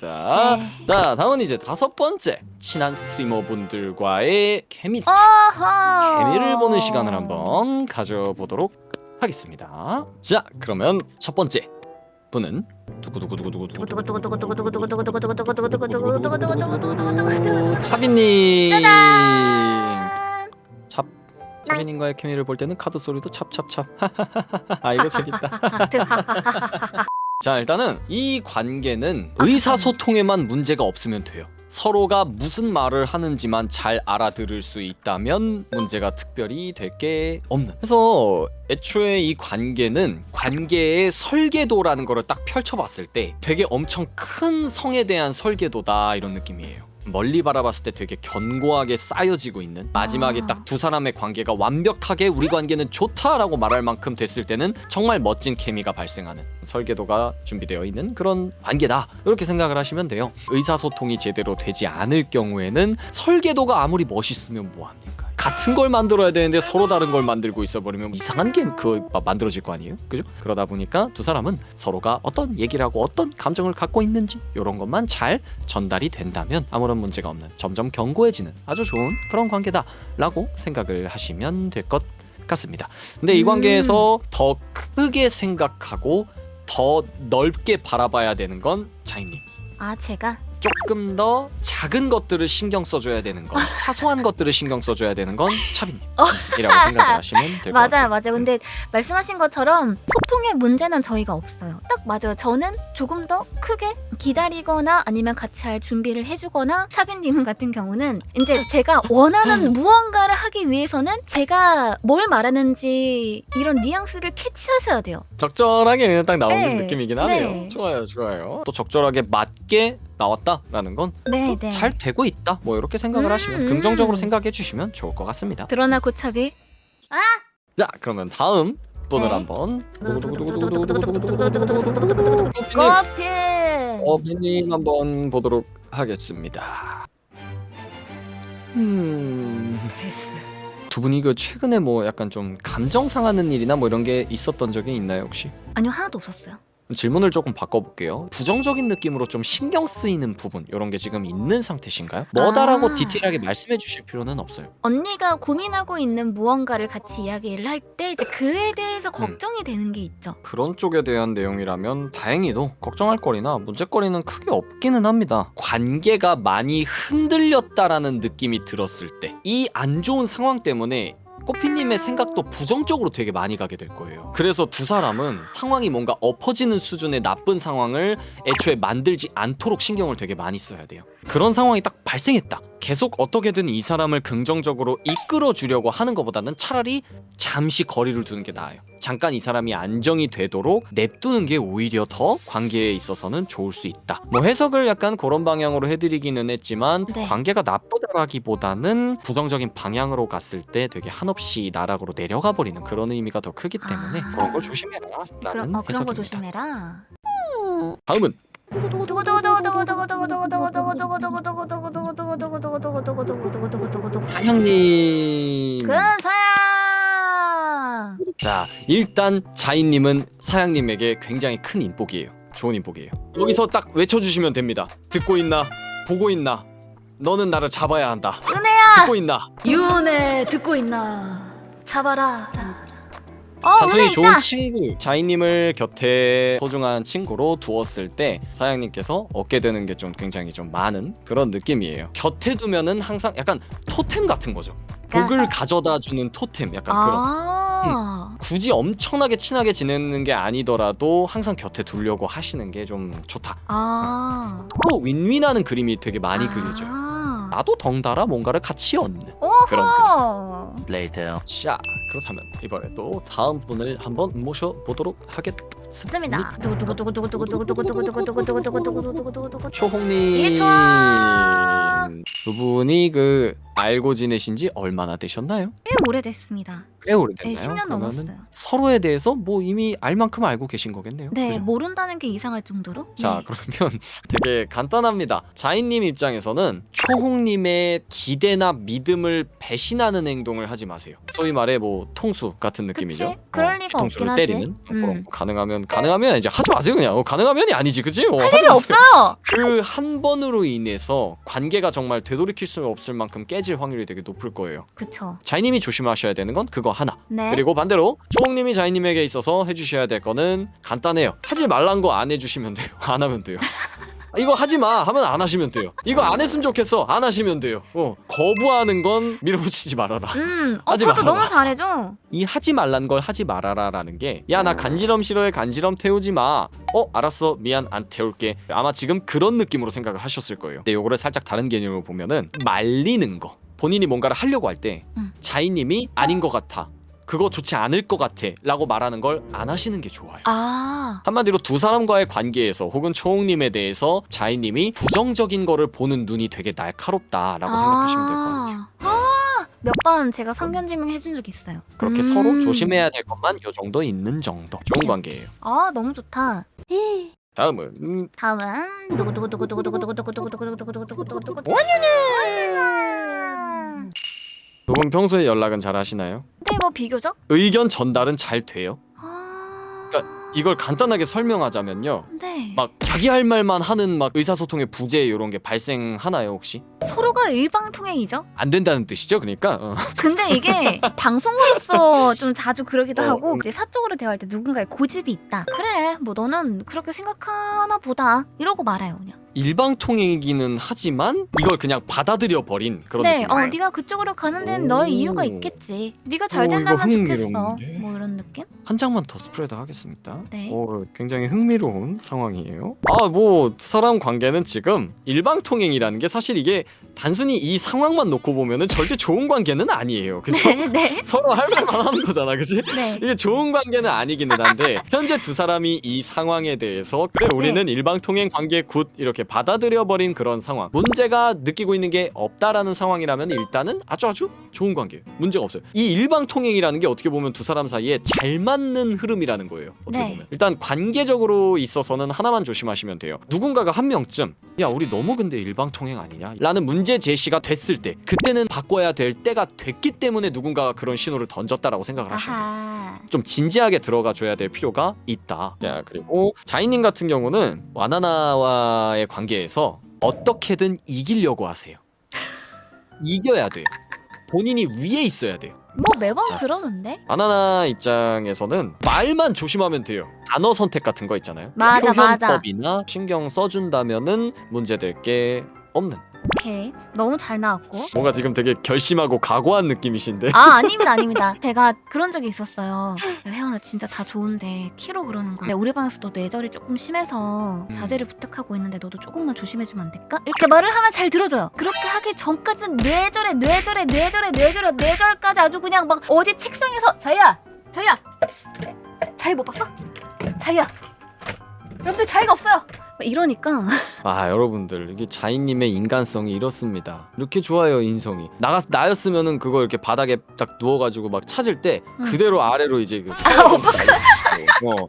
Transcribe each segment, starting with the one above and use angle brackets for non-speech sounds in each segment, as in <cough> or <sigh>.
있다. 자, 다음은 이제 다섯 번째 친한 스트리머분들과의 케미 어허. 케미를 보는 시간을 한번 가져보도록 하겠습니다. 자, 그러면 첫 번째 분은 두구두구두구두구두구 두구두구두구두구두구두구두구두구두구두구두구두구두구두구두구두구두구두구. 차빈님. 찹. 차빈님과의 케미를 볼 때는 카드 소리도 찹찹찹. <laughs> 아 이거 재밌다. 자 일단은 이 관계는 의사소통에만 문제가 없으면 돼요. 서로가 무슨 말을 하는지만 잘 알아들을 수 있다면 문제가 특별히 될 게 없는. 그래서 애초에 이 관계는 관계의 설계도라는 거를 딱 펼쳐봤을 때 되게 엄청 큰 성에 대한 설계도다 이런 느낌이에요. 멀리 바라봤을 때 되게 견고하게 쌓여지고 있는 마지막에 아. 딱두 사람의 관계가 완벽하게 우리 관계는 좋다라고 말할 만큼 됐을 때는 정말 멋진 케미가 발생하는 설계도가 준비되어 있는 그런 관계다. 이렇게 생각을 하시면 돼요. 의사소통이 제대로 되지 않을 경우에는 설계도가 아무리 멋있으면 뭐합니까 같은 걸 만들어야 되는데 서로 다른 걸 만들고 있어 버리면 이상한 게그 만들어질 거 아니에요 그죠 그러다 보니까 두 사람은 서로가 어떤 얘기를 하고 어떤 감정을 갖고 있는지 이런 것만 잘 전달이 된다면 아무런 문제가 없는 점점 견고해지는 아주 좋은 그런 관계다라고 생각을 하시면 될 것 같습니다. 근데 이 음. 관계에서 더 크게 생각하고 더 넓게 바라봐야 되는 건 자인님. 아 제가 조금 더 작은 것들을 신경 써줘야 되는 건 <laughs> 사소한 것들을 신경 써줘야 되는 건 차빈님이라고 생각을 하시면 <laughs> 될것 맞아요 같아요. 맞아요. 근데 말씀하신 것처럼 소통의 문제는 저희가 없어요. 딱 맞아요. 저는 조금 더 크게 기다리거나 아니면 같이 할 준비를 해주거나 차빈님 같은 경우는 이제 제가 <laughs> 원하는 무언가를 하기 위해서는 제가 뭘 말하는지 이런 뉘앙스를 캐치하셔야 돼요. 적절하게 그냥 딱 나오는 네. 느낌이긴 하네요. 네. 좋아요, 좋아요. 또 적절하게 맞게 나왔다라는 건네 네. 잘 되고 있다. 뭐 이렇게 생각을 음, 하시면 음. 긍정적으로 생각해 주시면 좋을 것 같습니다. 드러나 고차비. 자, 그러면 다음 분을 네. 한번 커피. 어비님 한번 보도록 하겠습니다. 음, 됐어. 두 분이 그 최근에 뭐 약간 좀 감정 상하는 일이나 뭐 이런 게 있었던 적이 있나요 혹시? 아니요 하나도 없었어요. 질문을 조금 바꿔볼게요. 부정적인 느낌으로 좀 신경 쓰이는 부분 이런 게 지금 있는 상태신가요? 뭐다라고 아. 디테일하게 말씀해 주실 필요는 없어요. 언니가 고민하고 있는 무언가를 같이 이야기를 할 때 이제 그에 대해서 걱정이 되는 게 있죠. 그런 쪽에 대한 내용이라면 다행히도 걱정할 거리나 문제거리는 크게 없기는 합니다. 관계가 많이 흔들렸다라는 느낌이 들었을 때 이 안 좋은 상황 때문에 꼬피님의 생각도 부정적으로 되게 많이 가게 될 거예요. 그래서 두 사람은 상황이 뭔가 엎어지는 수준의 나쁜 상황을 애초에 만들지 않도록 신경을 되게 많이 써야 돼요. 그런 상황이 딱 발생했다. 계속 어떻게든 이 사람을 긍정적으로 이끌어 주려고 하는 것보다는 차라리 잠시 거리를 두는 게 나아요. 잠깐 이 사람이 안정이 되도록 냅두는 게 오히려 더 관계에 있어서는 좋을 수 있다. 뭐 해석을 약간 그런 방향으로 해드리기는 했지만 네. 관계가 나쁘다라기보다는 부정적인 방향으로 갔을 때 되게 한없이 나락으로 내려가 버리는 그런 의미가 더 크기 때문에 아. 그런 걸 조심해라라는 그런 어, 그런 거 해석입니다. 조심해라. 다음은 사형님. 근사야. 자 일단 자인님은 사양님에게 굉장히 큰 인복이에요. 좋은 인복이에요. 여기서 딱 외쳐주시면 됩니다. 듣고 있나? 보고 있나? 너는 나를 잡아야 한다. 은혜야. 듣고 있나? 유은혜 듣고 있나? 잡아라. 어, 단순히 좋은. 친구 자이님을 곁에 소중한 친구로 두었을 때 사양님께서 얻게 되는 게 좀 굉장히 좀 많은 그런 느낌이에요. 곁에 두면은 항상 약간 토템 같은 거죠. 복을 가져다 주는 토템 약간 그런. 아. 굳이 엄청나게 친하게 지내는 게 아니더라도 항상 곁에 두려고 하시는 게 좀 좋다. 아. 또 윈윈하는 그림이 되게 많이 그려져요. 아. 나도 덩달아 뭔가를 같이 얻는. 오호. 그런 later. 자 그렇다면 이번에도 다음 분을 한번 모셔보도록 하겠습니다. 좋습니다. 두구두구두구두구두구두구두구두구두구두구두구두구두구두구두구. 초홍님 이게 좋아. 두 분이 그 알고 지내신 지 얼마나 되셨나요? 꽤 오래됐습니다. 꽤 오래됐나요? 10년 넘었어요. 서로에 대해서 뭐 이미 알 만큼 알고 계신 거겠네요. 네, 그죠? 모른다는 게 이상할 정도로. 자, 네. 그러면 <laughs> 되게 간단합니다. 자인님 입장에서는 초홍님의 기대나 믿음을 배신하는 행동을 하지 마세요. 소위 말해 뭐 통수 같은 느낌이죠. 그치? 그럴 리가 그 없긴 하지. 때리는 그런 음. 거. 가능하면 가능하면 이제 하지 마세요 그냥. 어, 가능하면이 아니지, 그치? 어, 할 일이 없어요. 그 한 번으로 인해서 관계가 정말 되돌이킬 수 없을 만큼 깨지. 깨질 확률이 되게 높을 거예요. 그쵸. 자이님이 조심하셔야 되는 건 그거 하나. 네. 그리고 반대로 초홍님이 자이님에게 있어서 해주셔야 될 거는 간단해요. 하지 말란 거 안 해주시면 돼요. <laughs> 안 하면 돼요. 이거 하지 마 하면 안 하시면 돼요. 이거 안 했으면 좋겠어 안 하시면 돼요. 어 거부하는 건 밀어붙이지 말아라. 음, 어, 하지 말아라. 너무 잘해줘. 이 하지 말란 걸 하지 말아라라는 게 야나 어. 간지럼 싫어해 간지럼 태우지 마. 어 알았어 미안 안 태울게. 아마 지금 그런 느낌으로 생각을 하셨을 거예요. 근데 요거를 살짝 다른 개념으로 보면은 말리는 거. 본인이 뭔가를 하려고 할 때 음. 자이님이 아닌 것 같아 그거 좋지 않을 것 같아 라고 말하는 걸 안 하시는 게 좋아요. 아. 한마디로 두 사람과의 관계에서 혹은 초홍님에 대해서 자이님이 부정적인 거를 보는 눈이 되게 날카롭다라고 생각하시면 될 것 같아요. 아. 아, 몇번 제가 성견 지명 해준 적 있어요. 그렇게 음. 서로 조심해야 될 것만 요 정도 있는 정도. 좋은 네. 관계예요. 아 너무 좋다. 히. 다음은 다음은 누구 누구 누구 누구 누구 누구 누구 누구 누구 누구 누구 누구 누구 누구 누구. 원유는. 두 분 평소에 연락은 잘 하시나요? 근데 뭐 비교적? 의견 전달은 잘 돼요? 아. 그러니까 이걸 간단하게 설명하자면요. 네. 막 자기 할 말만 하는 막 의사소통의 부재 이런 게 발생하나요 혹시? 서로가 일방통행이죠. 안 된다는 뜻이죠, 그러니까. 어. 근데 이게 <laughs> 방송으로서 좀 자주 그러기도 어, 하고 음. 이제 사적으로 대화할 때 누군가의 고집이 있다. 그래, 뭐 너는 그렇게 생각하나 보다. 이러고 말아요 그냥. 일방통행이기는 하지만 이걸 그냥 받아들여 버린 그런 네, 느낌. 어, 네가 그쪽으로 가는 데는 너의 이유가 있겠지. 네가 잘 된다면 좋겠어. 뭐 이런 느낌? 한 장만 더 스프레드 하겠습니다. 네. 오, 굉장히 흥미로운 상황이에요. 아, 뭐 사람 관계는 지금 일방통행이라는 게 사실 이게 단순히 이 상황만 놓고 보면은 절대 좋은 관계는 아니에요. <laughs> 그죠? 네, 네, <laughs> 서로 할 말만 하는 거잖아, 그지? 네. 이게 좋은 관계는 아니기는 한데 현재 두 사람이 이 상황에 대해서 그래 우리는 네. 일방통행 관계 굿 이렇게 이렇게 받아들여버린 그런 상황. 문제가 느끼고 있는 게 없다라는 상황이라면 일단은 아주 아주 좋은 관계예요. 문제가 없어요. 이 일방통행이라는 게 어떻게 보면 두 사람 사이에 잘 맞는 흐름이라는 거예요 어떻게 네. 보면. 일단 관계적으로 있어서는 하나만 조심하시면 돼요. 누군가가 한 명쯤 야 우리 너무 근데 일방통행 아니냐? 라는 문제 제시가 됐을 때 그때는 바꿔야 될 때가 됐기 때문에 누군가가 그런 신호를 던졌다라고 생각을 하시면 돼요. 좀 진지하게 들어가 줘야 될 필요가 있다. 자 그리고 자이님 같은 경우는 와나나와의 관계에서 어떻게든 이기려고 하세요. 이겨야 돼요. 본인이 위에 있어야 돼요. 뭐 매번 그러는데? 바나나 입장에서는 말만 조심하면 돼요. 단어 선택 같은 거 있잖아요. 맞아, 표현법이나 신경 써준다면은 문제될 게 없는. 오케이. 너무 잘 나왔고. 뭔가 지금 되게 결심하고 각오한 느낌이신데. 아 아닙니다 아닙니다. <laughs> 제가 그런 적이 있었어요. 혜원아 진짜 다 좋은데 키로 그러는 거야 우리 방에서도 뇌절이 조금 심해서 음. 자제를 부탁하고 있는데 너도 조금만 조심해주면 안 될까? 이렇게 말을 하면 잘 들어줘요. 그렇게 하기 전까지는 뇌절에 뇌절에 뇌절에 뇌절에 뇌절까지 아주 그냥 막 어디 책상에서 자야 자야. 자야 못 봤어? 자야. 여러분들 자야가 없어요. 이러니까. <laughs> 아 여러분들 이게 자인님의 인간성이 이렇습니다. 이렇게 좋아요 인성이. 나가 나였으면은 그거 이렇게 바닥에 딱 누워가지고 막 찾을 때 음. 그대로 아래로 이제 그 아, 오빠 그- 어.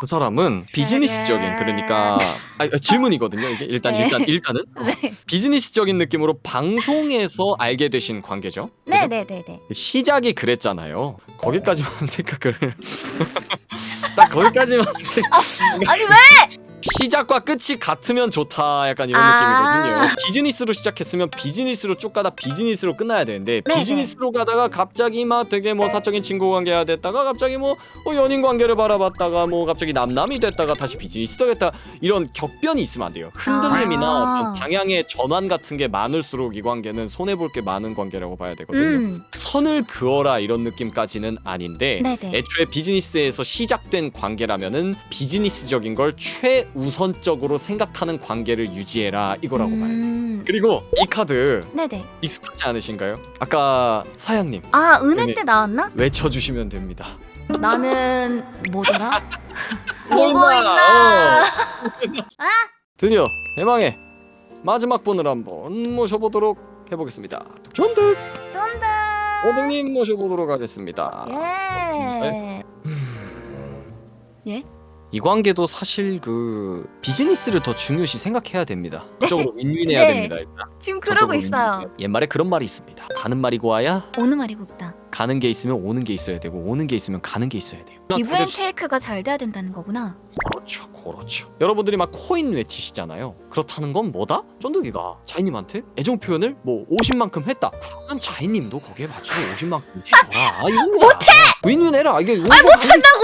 그 사람은 비즈니스적인 그러니까 아, 아, 질문이거든요. 이게 일단 네. 일단 일단은 어, <laughs> 네. 비즈니스적인 느낌으로 방송에서 알게 되신 관계죠. 그죠? 네네네 네. 시작이 그랬잖아요. 거기까지만 <laughs> 생각을 <laughs> 딱 거기까지만 생각. 아니 왜? 시작과 끝이 같으면 좋다 약간 이런 아. 느낌이거든요. 비즈니스로 시작했으면 비즈니스로 쭉 가다 비즈니스로 끝나야 되는데 네네. 비즈니스로 가다가 갑자기 막 되게 뭐 사적인 친구 관계가 됐다가 갑자기 뭐, 뭐 연인 관계를 바라봤다가 뭐 갑자기 남남이 됐다가 다시 비즈니스도 됐다 이런 격변이 있으면 안 돼요. 흔들림이나 아. 어떤 방향의 전환 같은 게 많을수록 이 관계는 손해 볼 게 많은 관계라고 봐야 되거든요. 음. 선을 그어라 이런 느낌까지는 아닌데 네네. 애초에 비즈니스에서 시작된 관계라면은 비즈니스적인 걸 최우선적으로 생각하는 관계를 유지해라 이거라고 말해요. 음, 그리고 이 카드 네네. 익숙하지 않으신가요? 아까 사양님 아 네네. 때 나왔나? 외쳐주시면 됩니다. 나는 뭐더라? <laughs> 보고 있나? 있나? <laughs> 드디어 대망의 마지막 분을 한번 모셔보도록 해보겠습니다. 쫀다. 오등님 모셔보도록 하겠습니다. 예. 예? 이 관계도 사실 그 비즈니스를 더 중요시 생각해야 됩니다. 이쪽으로 윈윈해야 네. 됩니다. 일단. 지금 그러고 저쪽으로 있어요. 옛말에 그런 말이 있습니다. 가는 말이 고와야 어느 말이 곱다. 가는 게 있으면 오는 게 있어야 되고 오는 게 있으면 가는 게 있어야 돼요. 기브 앤 테이크가 잘 돼야 된다는 거구나. 그렇죠, 그렇죠. 여러분들이 막 코인 외치시잖아요. 그렇다는 건 뭐다? 쫀득이가 자이님한테 애정 표현을 뭐 50만큼 했다. 그러면 자이님도 거기에 맞춰서 50만큼 해줘라. 이거 못해. 윈윈해라. 이게 아니 못한다고!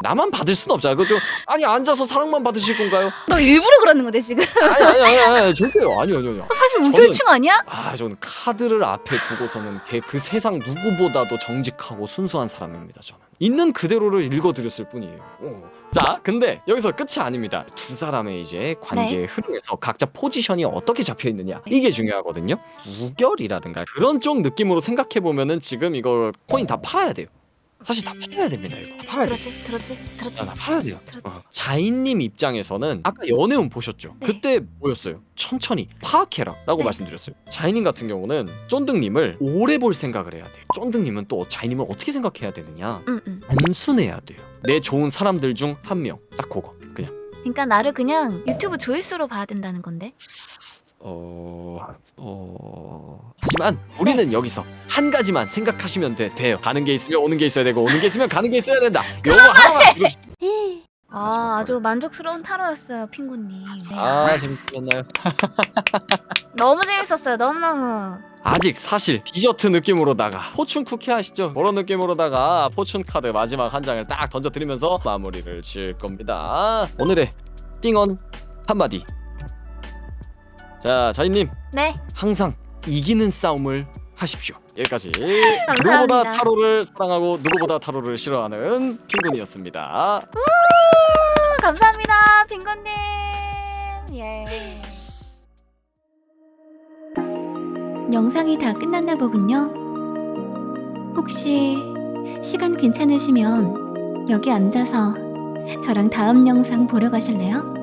나만 받을 순 없잖아. 그죠? 아니 앉아서 사랑만 받으실 건가요? 너 일부러 그러는 거네 지금. 아니 아니 아니, 아니 절대요. 아니요 아니요. 아니요. 우결충 아니야? 아, 저는 카드를 앞에 두고서는 걔 그 세상 누구보다도 정직하고 순수한 사람입니다. 저는 있는 그대로를 읽어드렸을 뿐이에요. 어. 자, 근데 여기서 끝이 아닙니다. 두 사람의 이제 관계의 흐름에서 각자 포지션이 어떻게 잡혀 있느냐 이게 중요하거든요. 우결이라든가 그런 쪽 느낌으로 생각해 보면은 지금 이거 코인 다 팔아야 돼요. 사실 다 팔아야 됩니다. 이거 다 팔아야. 들었지, 들었지, 들었지. 아, 나 팔아야 돼요. 들었지. 어. 자인님 입장에서는 아까 연애운 보셨죠? 네. 그때 뭐였어요? 천천히 파악해라라고 네. 말씀드렸어요. 자인님 같은 경우는 쫀득님을 오래 볼 생각을 해야 돼요. 쫀득님은 또 자인님을 어떻게 생각해야 되느냐? 응, 응. 단순해야 돼요. 내 좋은 사람들 중 한 명. 딱 그거. 그냥. 그러니까 나를 그냥 유튜브 조회수로 봐야 된다는 건데. 어... 어... 하지만 우리는 여기서 한 가지만 생각하시면 돼, 돼요. 가는 게 있으면 오는 게 있어야 되고 오는 게 있으면 가는 게 있어야 된다. 요거 하나만 들읍시다. 아, 아주 만족스러운 타로였어요, 핑구님. 네. 아, 재밌으셨나요? <laughs> 너무 재밌었어요, 너무너무. 아직 사실 디저트 느낌으로다가 포춘 쿠키 아시죠? 그런 느낌으로다가 포춘 카드 마지막 한 장을 딱 던져 드리면서 마무리를 지을 겁니다. 오늘의 띵언 한마디. 자, 자이님 네, 항상 이기는 싸움을 하십시오. 여기까지 <laughs> 감사합니다. 누구보다 타로를 사랑하고 누구보다 타로를 싫어하는 핑군이었습니다. 감사합니다, 핑구님. 예. 영상이 다 끝났나 보군요. 혹시 시간 괜찮으시면 여기 앉아서 저랑 다음 영상 보러 가실래요?